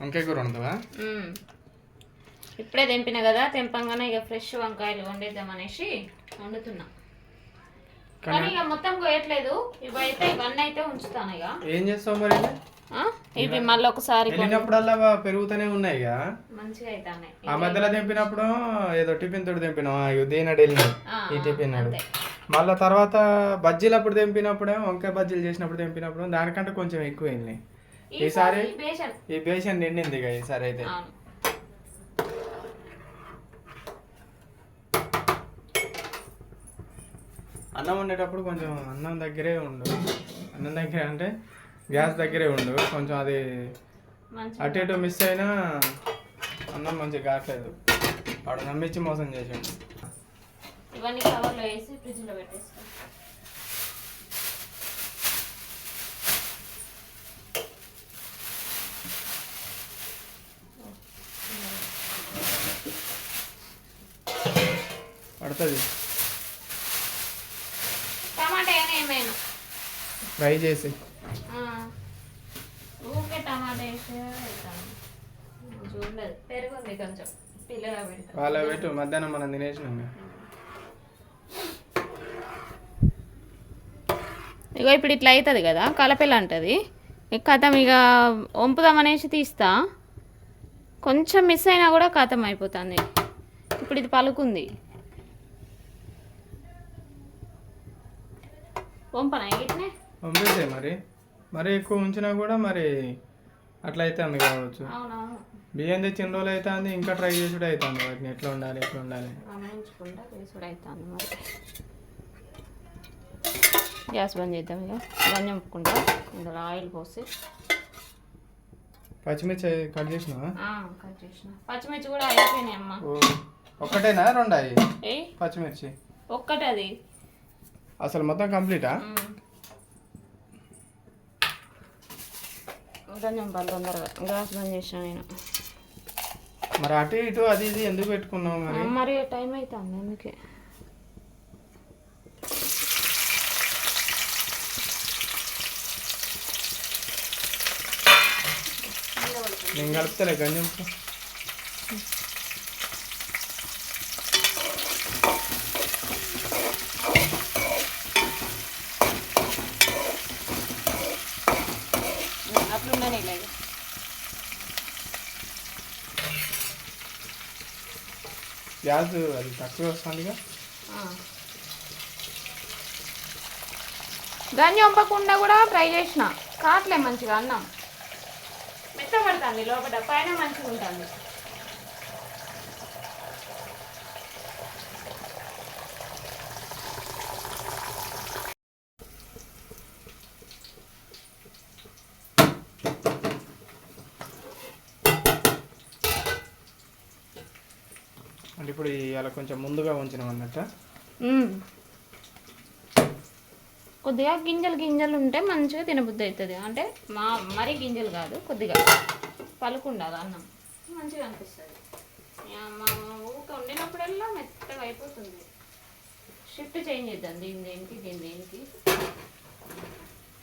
వంకాయ కూర మ్మ్. ఇప్పుడే తెంపిన కదా తెంపంగానే ఇక ఫ్రెష్ వంకాయలు వండేద్దాం అనేసి వండుతున్నా. కానీ ఇక మొత్తం కోయట్లేదు. ఇవి అయితే ఇవన్నీ అయితే ఉంచుతాను ఇక. ఏం చేస్తావు మరి? ఇవి? మళ్ళీ ఒకసారి వెళ్ళినప్పుడల్లా పెరుగుతూనే ఉన్నాయి ఇక. మంచిగా అవుతాయి ఆ మధ్యలో తెంపినప్పుడు ఏదో టిఫిన్ తోటి తెంపినాం దేనాడు వెళ్ళినాం ఈ టిఫిన్ నాడు. మళ్ళా తర్వాత బజ్జీలు అప్పుడు తెంపినప్పుడే వంకాయ బజ్జీలు చేసినప్పుడు తెంపినప్పుడు దానికంటే కొంచెం ఎక్కువ వెళ్ళినాయి ఈసారి ఈ బేషన్ నిండింది ఇక ఈసారి అయితే. అన్నం వండేటప్పుడు కొంచెం అన్నం దగ్గరే ఉండు. అన్నం దగ్గర అంటే గ్యాస్ దగ్గరే ఉండు. కొంచెం అది అటు ఇటు మిస్ అయినా అన్నం మంచిగా కావట్లేదు. వాడు నమ్మించి మోసం చేసాడు. ఇవన్నీ కవర్లో వేసి ఫ్రిడ్జ్లో పెట్టేస్తాం పడుతుంది. టమాటా అయినా ఏమైనా? ఫ్రై చేసి. ఆ. ఊరికే టమాటా వేసి వేస్తాను. చూడలేదు. పెరుగుంది కొంచెం. పిల్లగా పెడతాం. వాళ్ళ పెట్టు మధ్యాహ్నం మనం తినేసినాం ఇక. ఇగో ఇప్పుడు ఇట్లా అవుతుంది కదా కలపెల అంటది. ఇక కథం ఇక వంపుదాం అనేసి తీస్తా. కొంచెం మిస్ అయినా కూడా కథం అయిపోతుంది. ఇప్పుడు ఇది పలుకుంది. ఇట్నే మరి. మరి ఎక్కువ ఉంచినా కూడా మరి అట్లా అవుతుంది కావచ్చు. అవునవును. బియ్యం తెచ్చిన రోజులు అవుతుంది ఇంకా ట్రై చేసుడు అవుతుంది వాటిని. ఎట్లా ఉండాలి ఎట్లా ఉండాలి. గమనించకుండా తీసుడు అవుతుంది మరి. గ్యాస్ బంద్ చేద్దాం ఇక. బంద్ చంపుకుంటా. ఇందులో ఆయిల్ పోసి. పచ్చిమిర్చి కట్ చేసినావా? ఆ, కట్ చేసిన. పచ్చిమిర్చి కూడా అయిపోయినాయి అమ్మ. ఒక్కటేనా రెండు ఏ? పచ్చిమిర్చి. ఒక్కటే అది అసలు మొత్తం కంప్లీటా? కొంచెం పని తొందరగా గ్యాస్ బంద్ చేసిన నేను. మరి అటు ఇటు అది ఇది ఎందుకు పెట్టుకున్నావు మరి? మరి టైం అవుతుంది అందుకే. నేను కలుపుతలే గంజం అట్లుండనే లేదు. గ్యాస్ అది తక్కువ వస్తుందిగా. గంజి వంపకుండా కూడా ట్రై చేసిన. కావట్లే మంచిగా అన్నం. మెత్తపడుతుంది లోపల పైన మంచిగా ఉంటుంది అంటే ఇప్పుడు ఇలా కొంచెం ముందుగా ఉంచినాం అన్నట్టు. కొద్దిగా గింజలు గింజలు ఉంటే మంచిగా తినబుద్ధి అవుతుంది. అంటే మా మరీ గింజలు కాదు కొద్దిగా. పలుకుండాలి అన్నం. మంచిగా అనిపిస్తుంది. మా ఊక వండినప్పుడల్లా మెత్తగా అయిపోతుంది. షిఫ్ట్ చేంజ్ చేద్దాం. దీని దేనికి దీని దేనికి.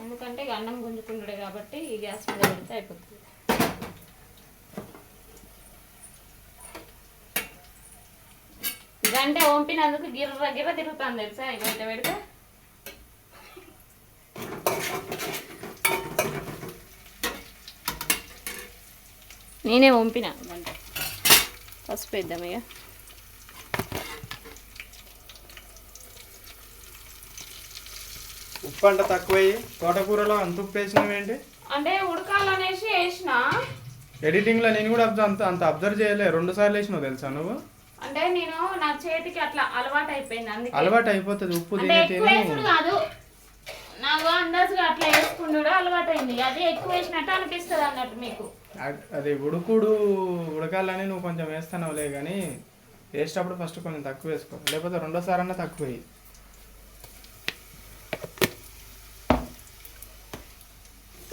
ఎందుకంటే ఇక అన్నం గుంజుకుంటాడు కాబట్టి ఈ గ్యాస్ మీద పెడితే అయిపోతుంది. గంట వంపినందుకు గిర్ర గిర్ర తిరుగుతాను తెలుసా? ఇక ఇట్లా పెడితే. నేనే వంపిన. గంట పసుపు వేద్దాం ఇక ఉప్పు అంట తక్కువయ్యి తోటకూరలో అంత ఉప్పు వేసినావేంటి అంటే ఉడకాలనేసి వేసిన. ఎడిటింగ్లో నేను కూడా అంత అంత అబ్జర్వ్ చేయలే. రెండు సార్లు వేసినావు తెలుసా నువ్వు? అంటే నేను నా చేతికి అట్లా అలవాటు అయిపోయింది అందుకే. అలవాటు అయిపోతుంది ఉప్పు అంటే తిని ఎక్కువ తిని. వేసుడు కాదు. నాకు అందాజుగా అట్లా వేసుకుండు అలవాటు అయింది అది ఎక్కువ వేసినట్టు అనిపిస్తుంది అన్నట్టు మీకు. అది ఉడుకుడు ఉడకాలని నువ్వు కొంచెం వేస్తున్నావులే కానీ వేసేటప్పుడు ఫస్ట్ కొంచెం తక్కువ వేసుకో. లేకపోతే రెండోసారి అన్నా తక్కువ వేయి.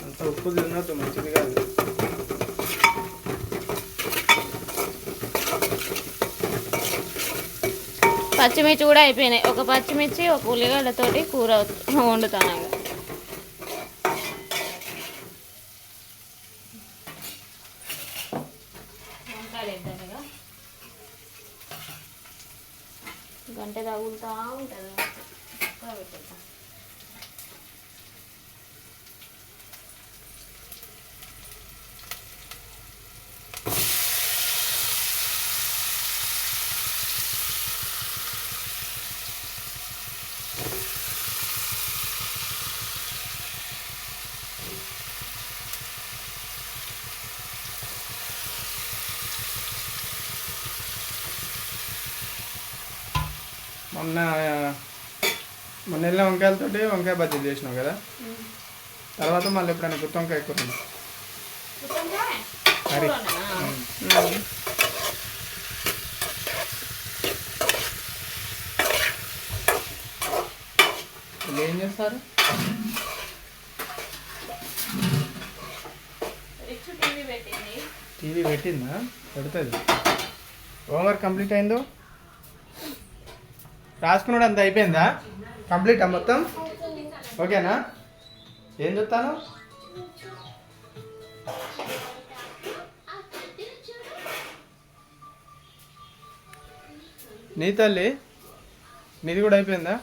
అంత ఉప్పు తినద్దు మంచిది కాదు. పచ్చిమిర్చి కూడా అయిపోయినాయి. ఒక పచ్చిమిర్చి ఒక ఉల్లిగడ్డతోటి కూర వండుతాను గంట తగులుతూ ఉంటుంది. మొన్న మొన్న వెళ్ళిన వంకాయలతోటి వంకాయ బజ్జీలు చేసినావు కదా. తర్వాత మళ్ళీ ఎప్పుడైనా గుత్తి వంకాయ కూర. వీళ్ళు ఏం చేస్తారు? టీవీ పెట్టిందా? పెడుతుంది. హోంవర్క్ కంప్లీట్ అయిందో? రాసుకున్నాడు అంత అయిపోయిందా? కంప్లీట్ మొత్తం? ఓకేనా? ఏం చెప్తాను నీ తల్లి నీది కూడా అయిపోయిందా?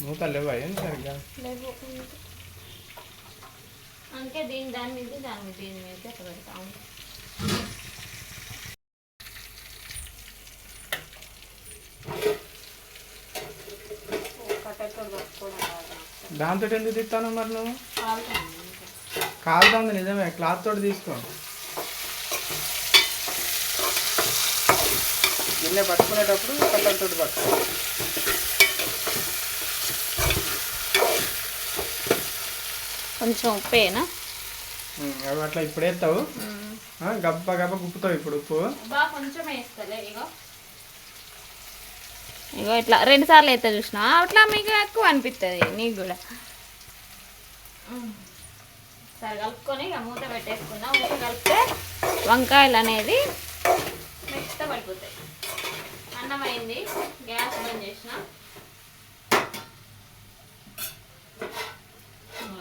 నువ్వు తల్లి ఏం సరిగ్గా? అందుకే దీని దాని మీద దాని మీద దీని మీద అట్లా పెడతా కాదు. దాంతో ఎందుకు తిత్తాను మరి నువ్వు? కాలుతుంది నిజమే క్లాత్ తోటి తీసుకో. గిన్నె పట్టుకునేటప్పుడు కట్టలతో పట్టుకో. కొంచెం ఉప్పేనా? అవి అట్లా ఇప్పుడు వేస్తావు ఆ, గబ్బ గబ్బ గుప్పుతావు ఇప్పుడు ఉప్పు. బాగా కొంచెం వేస్తలే ఇగో. ఇగో ఇట్లా రెండు సార్లు అయితే చూసిన. అట్లా మీకు ఎక్కువ అనిపిస్తుంది నీకు కూడా. సరే కలుపుకొని ఇక మూత పెట్టేసుకుందాం మూత కలిపితే వంకాయలు అనేది మెత్త పడిపోతాయి అన్నం అయింది గ్యాస్ బంద్ చేసిన.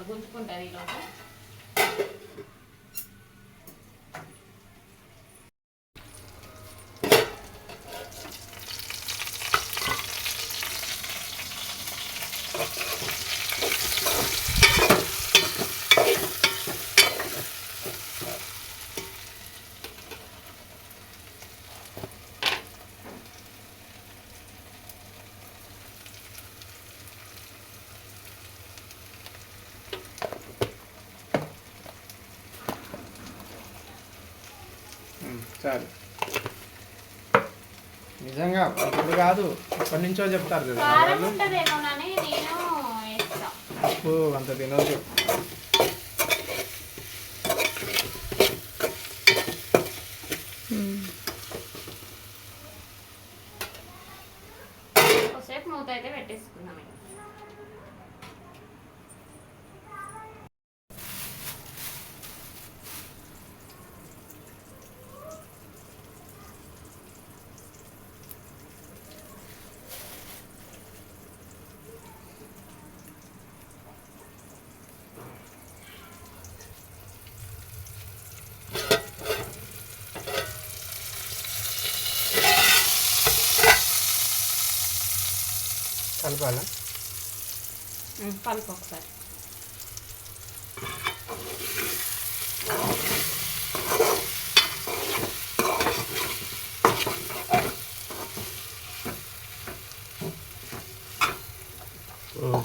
గుంజుకుంటుంది ఈలోపు ఉమ్, చాలు నిజంగా ఇప్పుడు కాదు ఎప్పటి నుంచో చెప్తారు కదా. కారం వాళ్ళు ఉంటదేమోనని నేను వేస్తా. ఉప్పు అంత తినొద్దు కొద్దిసేపు మూత అయితే పెట్టేసుకున్నాం ఇక. కలపాలా? కలుపు ఒకసారి.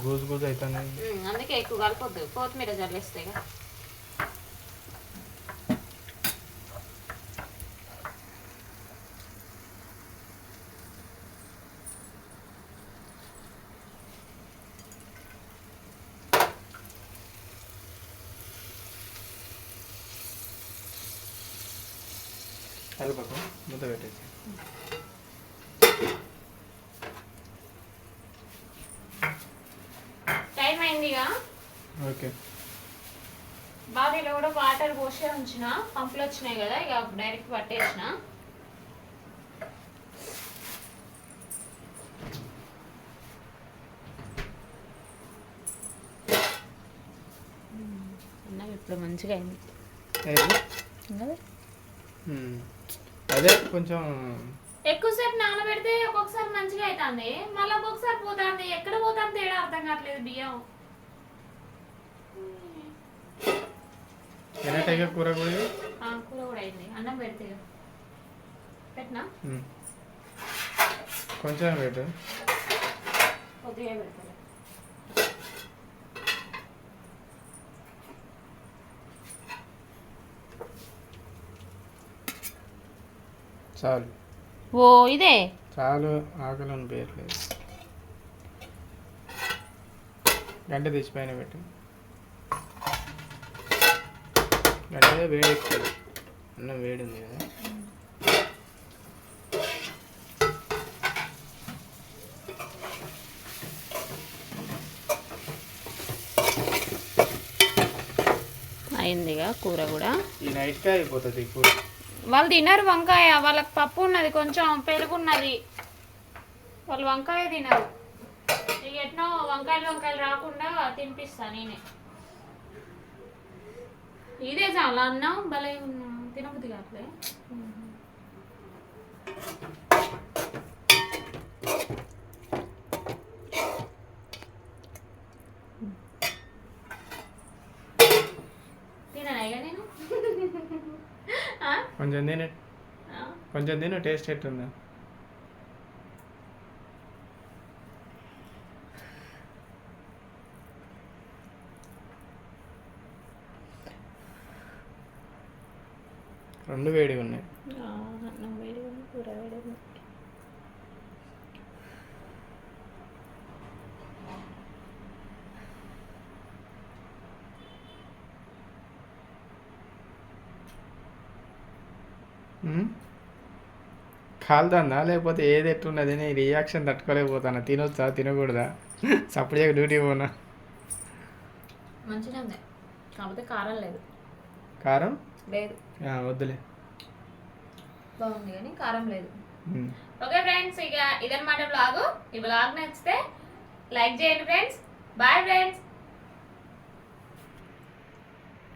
గూజు గూజు అవుతానే ఉమ్, అందుకే ఎక్కువ కలపొద్దు. కొత్తిమీర జల్లేస్తాయి కదా కలపకు ముద్ద పెట్టేసి. టైం అయిందిగా ఓకే. బాడీలో కూడా వాటర్ పోసే ఉంచిన పంపులు వచ్చినాయి కదా ఇక డైరెక్ట్ పట్టేసిన. ఇప్పుడు మంచిగా అయింది. కదా. అదే కొంచెం ఎక్కువసేపు నానబెడితే ఒక్కొక్కసారి మంచిగా అవుతుంది మళ్ళీ ఒక్కొక్కసారి పోతుంది. ఎక్కడ పోతుంది తేడా అర్థం కావట్లేదు బియ్యం. కూర కూడా కూర కూడా అయింది. అన్నం పెడితే పెట్టినా. కొంచెం పెట్టు. కొద్దిగా పెడతాను చాలు. ఓ ఇదే? చాలు ఆకలి అని పేర్లేదు గంట తెచ్చిపోయిన పెట్టు. గంట వేడి అన్నం వేడి ఉంది కదా. అయిందిగా కూర కూడా. ఈ నైట్కే అయిపోతుంది కూర. వాళ్ళు తినరు వంకాయ. వాళ్ళకి పప్పు ఉన్నది కొంచెం పెరుగున్నది వాళ్ళు వంకాయ తినరు. ఇక ఎట్నో వంకాయలు వంకాయలు రాకుండా తినిపిస్తా నేనే. ఇదే చాలా అన్నం భలే ఉన్నా తినబుద్ధి కావట్లే తిననా ఇక నేను ఆ? కొంచెం తినే? కొంచెం తిను టేస్ట్ ఎట్టుందా రెండు వేడిగా ఉన్నాయి ఆ, అన్నం వేడిగా ఉంది, కూర వేడిగా ఉంది. ఉమ్? కాలుతుందా? లేకపోతే ఏది ఎట్లున్నది నీ రియాక్షన్ తట్టుకోలేకపోతానా? తినొచ్చా? తినకూడదా? సప్పుడు చేయక డ్యూటీ పోనా? మంచిగా ఉంది. కాకపోతే కారం లేదు. కారం? లేదు. వద్దులే. బాగుంది కానీ కారం లేదు. ఓకే ఫ్రెండ్స్ ఇక ఇదన్నమాట బ్లాగ్ ఈ బ్లాగ్ నచ్చితే లైక్ చేయండి ఫ్రెండ్స్. Bye friends.